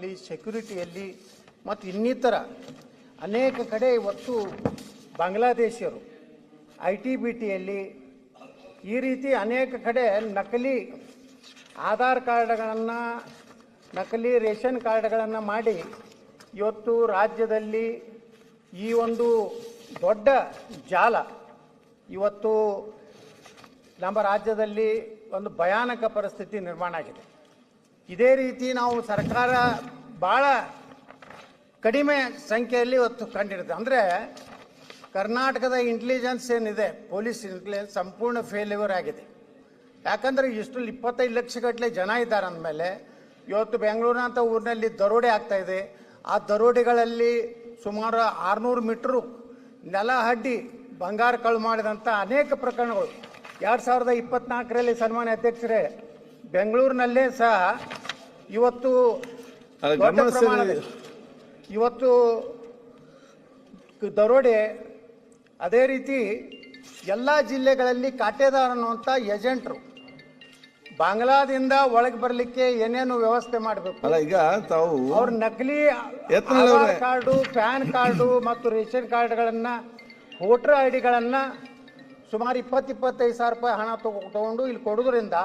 ಅಲ್ಲಿ ಸೆಕ್ಯುರಿಟಿಯಲ್ಲಿ ಮತ್ತು ಇನ್ನಿತರ ಅನೇಕ ಕಡೆ ಇವತ್ತು ಬಾಂಗ್ಲಾದೇಶಿಯರು, ಐ ಟಿ ಬಿ ಟಿಯಲ್ಲಿ ಈ ರೀತಿ ಅನೇಕ ಕಡೆ ನಕಲಿ ಆಧಾರ್ ಕಾರ್ಡ್ಗಳನ್ನು, ನಕಲಿ ರೇಷನ್ ಕಾರ್ಡ್ಗಳನ್ನು ಮಾಡಿ ಇವತ್ತು ರಾಜ್ಯದಲ್ಲಿ ಈ ಒಂದು ದೊಡ್ಡ ಜಾಲ ಇವತ್ತು ನಮ್ಮ ರಾಜ್ಯದಲ್ಲಿ ಒಂದು ಭಯಾನಕ ಪರಿಸ್ಥಿತಿ ನಿರ್ಮಾಣ ಆಗಿದೆ. ಇದೇ ರೀತಿ ನಾವು ಸರ್ಕಾರ ಭಾಳ ಕಡಿಮೆ ಸಂಖ್ಯೆಯಲ್ಲಿ ಇವತ್ತು ಕಂಡಿರುತ್ತೆ. ಅಂದರೆ ಕರ್ನಾಟಕದ ಇಂಟೆಲಿಜೆನ್ಸ್ ಏನಿದೆ ಪೊಲೀಸ್ ಇಂಟೆಲಿಜೆನ್ಸ್ ಸಂಪೂರ್ಣ ಫೇಲ್ಯೂರ್ ಆಗಿದೆ. ಯಾಕಂದರೆ ಇಷ್ಟು ಇಪ್ಪತ್ತೈದು ಲಕ್ಷ ಗಟ್ಟಲೆ ಜನ ಇದ್ದಾರೆ ಅಂದಮೇಲೆ, ಇವತ್ತು ಬೆಂಗಳೂರಿನಂಥ ಊರಿನಲ್ಲಿ ದರೋಡೆ ಆಗ್ತಾ ಇದೆ. ಆ ದರೋಡೆಗಳಲ್ಲಿ ಸುಮಾರು ಆರುನೂರು ಮೀಟ್ರು ನೆಲ ಹಡ್ಡಿ ಬಂಗಾರ ಕಳು ಮಾಡಿದಂಥ ಅನೇಕ ಪ್ರಕರಣಗಳು. ಎರಡು ಸಾವಿರದ ಇಪ್ಪತ್ನಾಲ್ಕರಲ್ಲಿ ಸನ್ಮಾನ್ಯ ಅಧ್ಯಕ್ಷರೇ, ಬೆಂಗಳೂರಿನಲ್ಲೇ ಸಹ ಇವತ್ತು ಅಲ್ಲ, ದೊಡ್ಡ ಪ್ರಮಾಣದಲ್ಲಿ ಇವತ್ತು ದರೋಡೆ ಅದೇ ರೀತಿ ಎಲ್ಲ ಜಿಲ್ಲೆಗಳಲ್ಲಿ ಕಾಟೇದಾರ್ ಅನ್ನುವಂಥ ಏಜೆಂಟ್ರು ಬಾಂಗ್ಲಾದಿಂದ ಒಳಗೆ ಬರಲಿಕ್ಕೆ ಏನೇನು ವ್ಯವಸ್ಥೆ ಮಾಡಬೇಕು ಅಲ್ಲ ಈಗ ತಾವು ಅವ್ರ ನಕಲಿ. ಆಧಾರ್ ಕಾರ್ಡು ಪ್ಯಾನ್ ಕಾರ್ಡು ಮತ್ತು ರೇಷನ್ ಕಾರ್ಡ್ಗಳನ್ನು ವೋಟರ್ ಐ ಡಿಗಳನ್ನು ಸುಮಾರು ಇಪ್ಪತ್ತು ಇಪ್ಪತ್ತೈದು ಸಾವಿರ ರೂಪಾಯಿ ಹಣ ತಗೊ ತಗೊಂಡು ಇಲ್ಲಿ ಕೊಡೋದ್ರಿಂದ